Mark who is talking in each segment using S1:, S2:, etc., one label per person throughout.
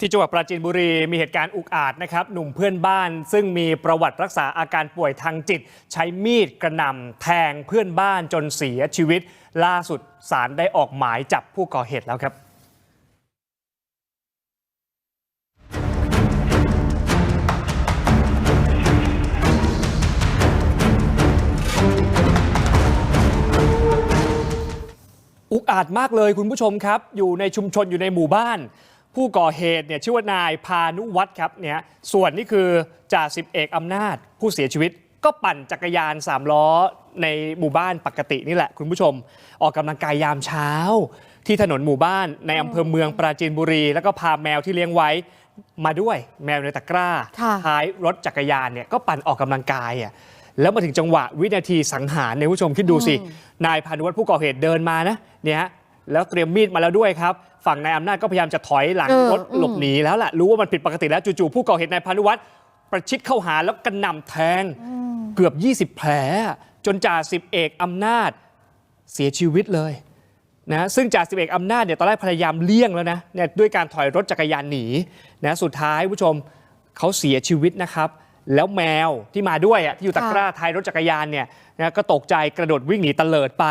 S1: ที่จังหวัดปราจีนบุรีมีเหตุการณ์อุกอาจนะครับหนุ่มเพื่อนบ้าน ซึ่งมีประวัติรักษาอาการป่วยทางจิต ใช้มีดกระหน่ำแทงเพื่อนบ้านจนเสียชีวิต ล่าสุดศาลได้ออกหมายจับผู้ก่อเหตุแล้วครับอุกอาจมากเลยคุณผู้ชมครับ อยู่ในชุมชนอยู่ในหมู่บ้าน ผู้ก่อเหตุเนี่ยชื่อว่านายพานุวัฒน์ครับเนี่ยส่วนนี่คือจ่าสิบเอกอำนาจผู้เสียชีวิต ก็ปั่นจักรยานสามล้อในหมู่บ้านปกตินี่แหละคุณผู้ชม ออกกำลังกายยามเช้า ที่ถนนหมู่บ้านในอำเภอเมืองปราจีนบุรี แล้วก็พาแมวที่เลี้ยงไว้มาด้วยแมวในตะกร้า
S2: ค่ะ
S1: ท้ายรถจักรยานเนี่ยก็ปั่นออกกำลังกายอะแล้วมาถึงจังหวะวินาทีสังหารเนี่ยคุณผู้ชมคิดดูสิ นายพานุวัฒน์ผู้ก่อเหตุเดินมานะเนี่ยฮะ แล้วเตรียมมีดมาแล้วด้วยครับ ฝั่งนายอำนาจก็พยายามจะถอยหลัง
S2: เออ
S1: รถ
S2: อืม
S1: หลบหนีแล้วล่ะรู้ว่ามันผิดปกติแล้วจู่ๆผู้ก่อเหตุนายพานุวัฒน์ประชิดเข้าหาแล้วกระหน่ำแทง เกือบ 20 แผล จนจ่าสิบเอกอำนาจเสียชีวิตเลยนะซึ่งจ่าสิบเอกอำนาจเนี่ยตอนแรกพยายามเลี่ยงแล้วนะเนี่ยด้วยการถอยรถจักรยานหนีนะสุดท้ายคุณผู้ชมเขาเสียชีวิตนะครับ แล้วแมวที่มาด้วยอะที่อยู่ตะกร้าท้ายรถจักรยานเนี่ยนะก็ตกใจกระโดดวิ่งหนีตะเลิดไป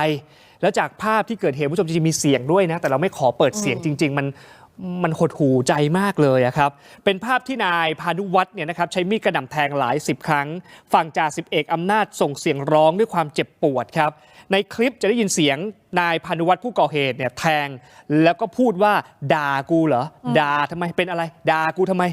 S1: แล้วจากภาพที่เกิดเหตุคุณผู้ชมจริงๆมีเสียงด้วยนะ แต่เราไม่ขอเปิดเสียงจริง ๆ มันมันหดหูใจมากเลยอะครับ เป็นภาพที่นายพานุวัฒน์เนี่ยนะครับใช้มีดกระหน่ำแทงหลายสิบครั้ง ฝั่งจ่าสิบเอกอำนาจส่งเสียงร้องด้วยความเจ็บปวดครับ ในคลิปจะได้ยินเสียงนายพานุวัฒน์ผู้ก่อเหตุเนี่ยแทง แล้วก็พูดว่าด่ากูเหรอด่าทำไมเป็นอะไรด่ากูทำไม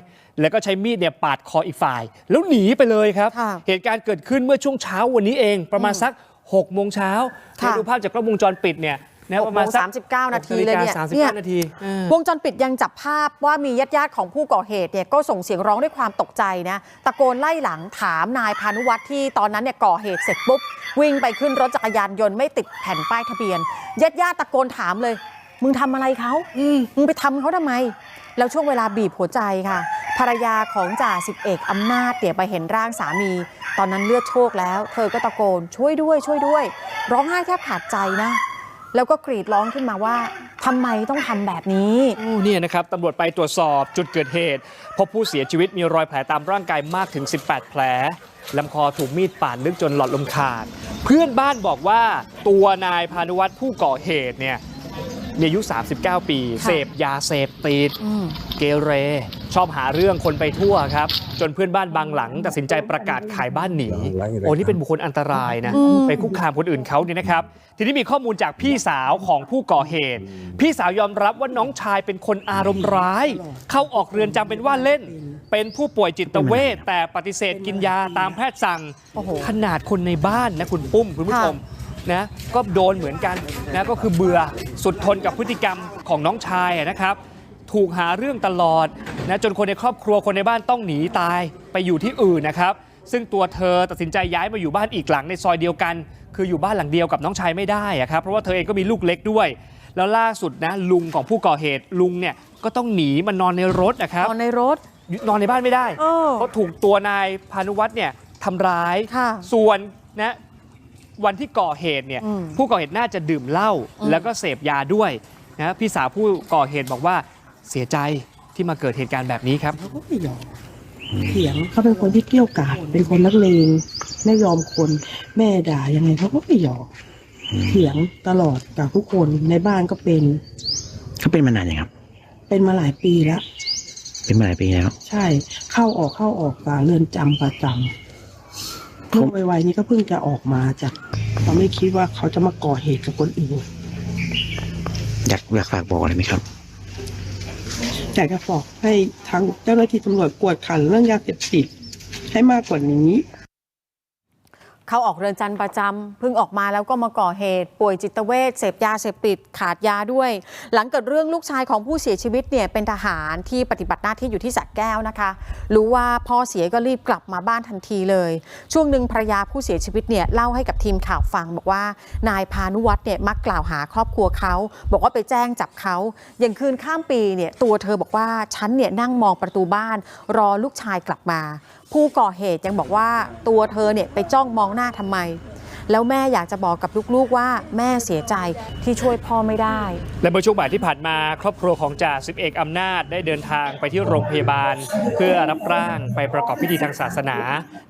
S1: แล้วก็ใช้มีดเนี่ยปาดคออีกฝ่าย แล้วหนีไปเลยครับ
S2: ค่ะ
S1: เหตุการณ์เกิดขึ้นเมื่อช่วงเช้าวันนี้เองประมาณสัก 6โมงเช้า
S2: ค่ะ
S1: ดูภาพจากกล้องวงจรปิดเนี่ยนะ
S2: หก
S1: ประ
S2: โม
S1: มาณ
S2: ง
S1: สัก
S2: สามสิบเก้านาทีเลยเนี่ย
S1: สามสิบ
S2: เนี่ย
S1: เก้านาทีเออ
S2: วงจรปิดยังจับภาพว่ามีญาติญาติๆของผู้ก่อเหตุเนี่ยก็ส่งเสียงร้องด้วยความตกใจนะ ตะโกนไล่หลังถามนายพานุวัฒน์ที่ตอนนั้นเนี่ยก่อเหตุเสร็จปุ๊บ วิ่งไปขึ้นรถจักรยานยนต์ไม่ติดแผ่นป้ายทะเบียนญาติญาติๆตะโกนถามเลย มึงทำอะไรเขามึงไปทำเขาทำไม แล้วช่วงเวลาบีบหัวใจค่ะ ภรรยาของจ่าสิบเอกอำนาจเนี่ยไปเห็นร่างสามี ตอนนั้นเลือดโชกแล้ว เธอก็ตะโกนช่วยด้วย ช่วยด้วย ร้องไห้แทบขาดใจนะ แล้วก็กรีดร้องขึ้นมาว่าทำไมต้องทำแบบนี้
S1: โอ้เนี่ยนะครับตำรวจไปตรวจสอบจุดเกิดเหตุ พบผู้เสียชีวิตมีรอยแผลตามร่างกายมากถึง 18 แผลลำคอถูกมีดปาดลึกจนหลอดลมขาด เพื่อนบ้านบอกว่าตัวนายพานุวัฒน์ผู้ก่อเหตุเนี่ยมีอายุ 39 ปี
S2: ค่ะ
S1: เสพยาเสพติด
S2: อืม
S1: เกเร ชอบหาเรื่องคนไปทั่วครับ จนเพื่อนบ้านบางหลังตัดสินใจประกาศขายบ้านหนีโอ้นี่เป็นบุคคลอันตรายนะ
S2: อืม
S1: ไปคุกคามคนอื่นเขาเนี่ยนะครับ ทีนี้มีข้อมูลจากพี่สาวของผู้ก่อเหตุ พี่สาวยอมรับว่าน้องชายเป็นคนอารมณ์ร้าย เข้าออกเรือนจำเป็นว่าเล่น เป็นผู้ป่วยจิตเวชแต่ปฏิเสธกินยาตามแพทย์สั่ง
S2: โอ้โห
S1: ขนาดคนในบ้านนะคุณปุ้มคุณผู้ชมนะก็โดนเหมือนกันนะก็คือเบื่อสุดทนกับพฤติกรรมของน้องชายอะนะครับ ถูกหาเรื่องตลอด นะจนคนในครอบครัวคนในบ้านต้องหนีตายไปอยู่ที่อื่นนะครับ ซึ่งตัวเธอตัดสินใจย้ายมาอยู่บ้านอีกหลังในซอยเดียวกัน คืออยู่บ้านหลังเดียวกับน้องชายไม่ได้อะครับเพราะว่าเธอเองก็มีลูกเล็กด้วย แล้วล่าสุดนะลุงของผู้ก่อเหตุลุงเนี่ยก็ต้องหนีมานอนในรถนะครับ
S2: นอนในรถ
S1: นอนในบ้านไม่ได้
S2: เออ
S1: เพราะถูกตัวนายพานุวัฒน์เนี่ยทำร้าย
S2: ค่ะ
S1: ส่วนนะวันที่ก่อเหตุเนี่ย
S2: อืม
S1: ผู้ก่อเหตุน่าจะดื่มเหล้า
S2: อืม
S1: แล้วก็เสพยาด้วยนะพี่สาวผู้ก่อเหตุบอกว่าเสียใจ ที่มาเกิดเหตุการณ์แบบนี้ครับ
S3: เขาก็ไม่ยอมเถียงเขาเป็นคนที่เกรี้ยวกราดเป็นคนนักเลงไม่ยอมคนแม่ด่ายังไงเขาก็ไม่ยอมเถียงตลอดกับทุกคนในบ้านก็เป็น
S4: เขาเป็นมานานยังครับ
S3: เป็นมาหลายปีแล้ว
S4: เป็นมาหลายปีแล้ว
S3: ใช่ เข้าออกเข้าออกกับเรือนจำประจำเมื่อวัยๆนี้ก็เพิ่งจะออกมาจากเราไม่คิดว่าเขาจะมาก่อเหตุกับคนอื่น
S4: อยากอยากฝากบอกอะไรไหมครับ
S3: อยากจะบอกให้ทางเจ้าหน้าที่ตำรวจกวดขันเรื่องยาเสพติดให้มากกว่านี้
S2: เข้าออกเรือนจำประจำเพิ่งออกมาแล้วก็มาก่อเหตุ ป่วยจิตเวชเสพยาเสพติดขาดยาด้วย หลังเกิดเรื่องลูกชายของผู้เสียชีวิตเนี่ยเป็นทหารที่ปฏิบัติหน้าที่อยู่ที่สักแก้วนะคะ รู้ว่าพ่อเสียก็รีบกลับมาบ้านทันทีเลย ช่วงหนึ่งภรรยาผู้เสียชีวิตเนี่ยเล่าให้กับทีมข่าวฟังบอกว่านายพานุวัฒน์เนี่ยมักกล่าวหาครอบครัวเขาบอกว่าไปแจ้งจับเขาอย่างคืนข้ามปีเนี่ยตัวเธอบอกว่าฉันเนี่ยนั่งมองประตูบ้าน รอลูกชายกลับมา ผู้ก่อเหตุยังบอกว่าตัวเธอเนี่ยไปจ้องมองหน้าทำไม แล้วแม่อยากจะบอกกับลูกๆว่าแม่เสียใจที่ช่วยพ่อไม่ได้
S1: และเมื่อช่วงบ่ายที่ผ่านมาครอบครัวของจ่าสิบเอกอำนาจได้เดินทางไปที่โรงพยาบาล เพื่อรับร่างไปประกอบพิธีทางศาสนา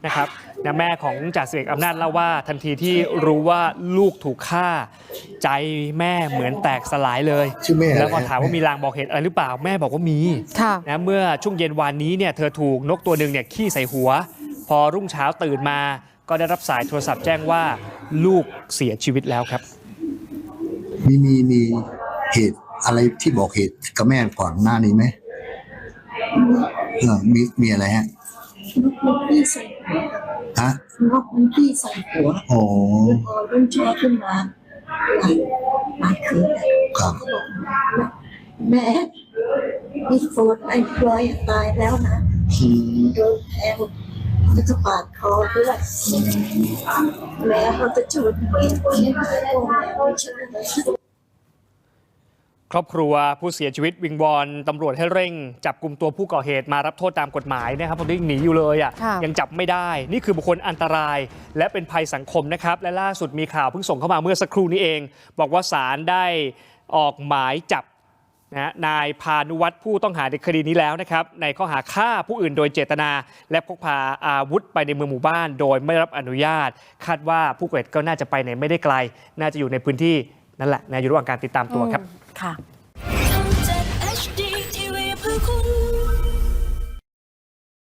S1: นะครับนะแม่ของจ่าสิบเอกอำนาจเล่าว่า ทันทีที่รู้ว่าลูกถูกฆ่า ใจแม่เหมือนแตกสลายเลย
S5: ชื่อแม่อะไร
S1: แล้วพอถามว่ามีลางบอกเหตุอะไรหรือเปล่าแม่บอกว่ามี
S2: ค่ะ
S1: นะเมื่อช่วงเย็นวานนี้เนี่ยเธอถูกนกตัวหนึ่งเนี่ยขี้ใส่หัว พอรุ่งเช้าตื่นมา ก็ได้รับสายโทรศัพท์แจ้งว่าลูกเสียชีวิตแล้วครับ
S5: มีมีมีเหตุอะไรที่บอกเหตุกับแม่ก่อนหน้านี้ไหมเออมีมีอะไรฮะ
S6: นกมันพี่ใส่หัว
S5: ฮะ
S6: นกมันพี่ใส่หัว
S5: โอ้
S6: พอรุ่งเช้าขึ้นมาหลายหลายคืนแล้ว
S5: ครับ
S6: เขาบอกแม่พี่โฟนไอ้พลอยตายแล้วนะ
S5: อืม
S6: โดนแทง แล้วก็ปาดคอด้วยแม่เขาจะชวนแม่แม่ไม่เชื่อ
S1: ครอบครัวผู้เสียชีวิตวิงวอนตำรวจให้เร่ง จับกลุ่มตัวผู้ก่อเหตุมารับโทษตามกฎหมายนะครับเพราะยังหนีอยู่เลยอะ
S2: ค่ะ
S1: ยังจับไม่ได้ นี่คือบุคคลอันตราย และเป็นภัยสังคมนะครับ และล่าสุดมีข่าวเพิ่งส่งเข้ามาเมื่อสักครู่นี้เอง บอกว่าศาลได้ออกหมายจับ นะนายพานุวัตรผู้ต้องหาในคดีนี้แล้วนะครับในข้อหาฆ่าผู้อื่นโดยเจตนา และพกพาอาวุธไปในเมืองหมู่บ้าน โดยไม่รับอนุญาต คาดว่าผู้ก่อเหตุก็น่าจะไปไหนไม่ได้ไกล น่าจะอยู่ในพื้นที่นั่นแหละนะอยู่ระหว่างการติดตามตัวครับ
S2: ค่ะ